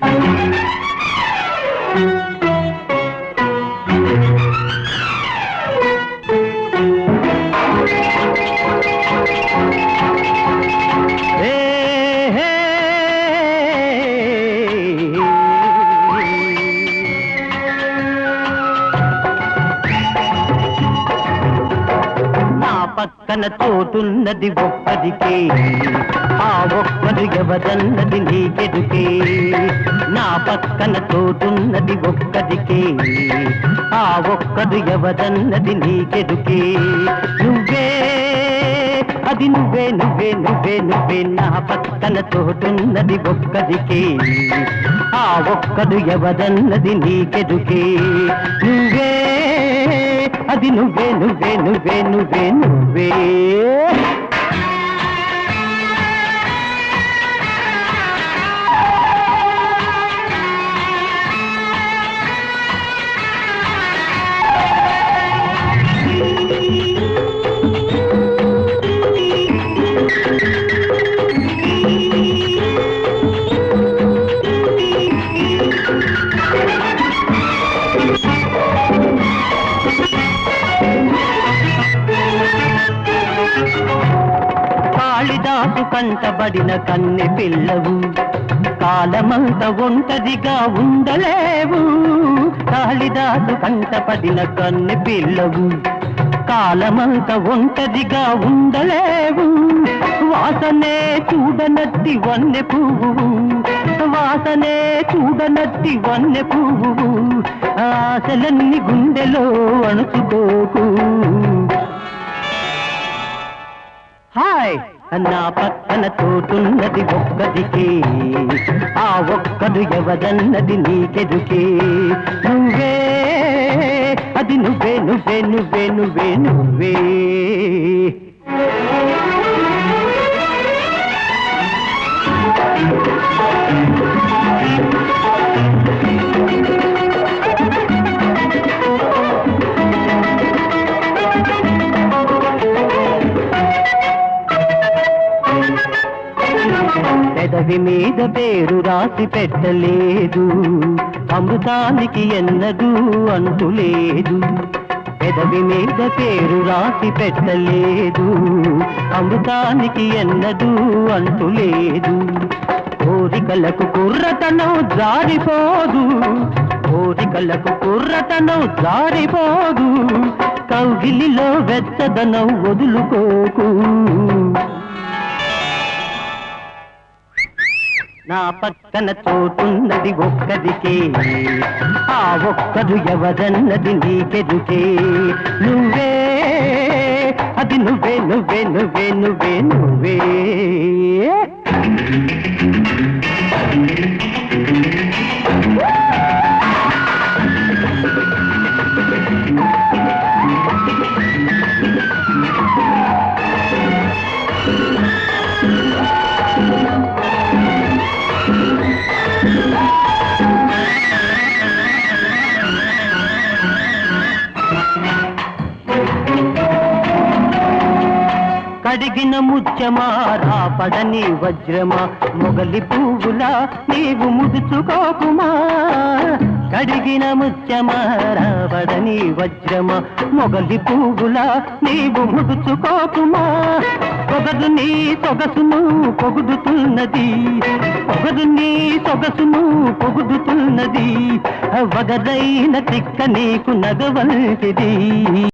thank you పక్కన తోటున్నది ఒక్కదికే ఆ ఒక్కరు ఎవరన్నది నీకెదుకే? నా పక్కన తోటున్నది ఒక్కదికే ఆ ఒక్కరు ఎవరన్నది నీకెదుకే? నువ్వే అది నువ్వే నువ్వే నువ్వే నువ్వే నా పక్కన తోటున్నది ఒక్కదికే ఆ ఒక్కరు ఎవరన్నది నీకెదుకే? నువ్వే అది నువ్వే నువ్వే నువ్వే నువ్వే నువ్వే. కాళిదాసు కంటబడిన కన్నె పిల్లవు. కాలమంత ఒంటరిగా ఉండలేవు. కాళిదాసు కంటపడిన కన్నె పిల్లవు. కాలమంత ఒంటరిగా ఉండలేవు. వాసనే చూడనట్టి వన్నె పువ్వు. వాసనే చూడనట్టి వన్నె పువ్వు. ఆశలన్నీ గుండెలో అణుచుకోకు. హాయ్! నా పక్కన తోటున్నది ఒక్కదికి. ఆ ఒక్కడు ఎవరన్నది నీకెదుకే. నువ్వే అది నువ్వే నువ్వే నువ్వే నువ్వే నువ్వే. పెదవి మీద పేరు రాసి పెట్టలేదు. అమృతానికి ఎన్నదూ అంటులేదు పెదవి మీద పేరు రాసి పెట్టలేదు. అమృతానికి ఎన్నదూ అంటులేదు కోరికలకు కుర్రతనం జారిపోదు. కోరికలకు కుర్రతనం జారిపోదు. కౌగిలిలో వెచ్చదనం వదులుకోకు. నా పక్కన చోటున్నది ఒక్కదికే. ఆ ఒక్కరు ఎవరన్నది నీకెదుకే. నువ్వే అది నువ్వే నువ్వే నువ్వే నువ్వే నువ్వే. అడిగిన ముత్యమా రాపడని వజ్రమా మొగలి పువ్వులా నీవు ముదుచుకోకుమా? కడిగిన ముత్యమా రాపడని వజ్రమా మొగలి పువ్వులా నీవు ముదుచుకోకుమా? పొగదు నీ సొగసును పొగుడుతున్నది పొగదు నీ సొగసును పొగుడుతున్నది వగదైన తిక్క నీకు నగవంటిది.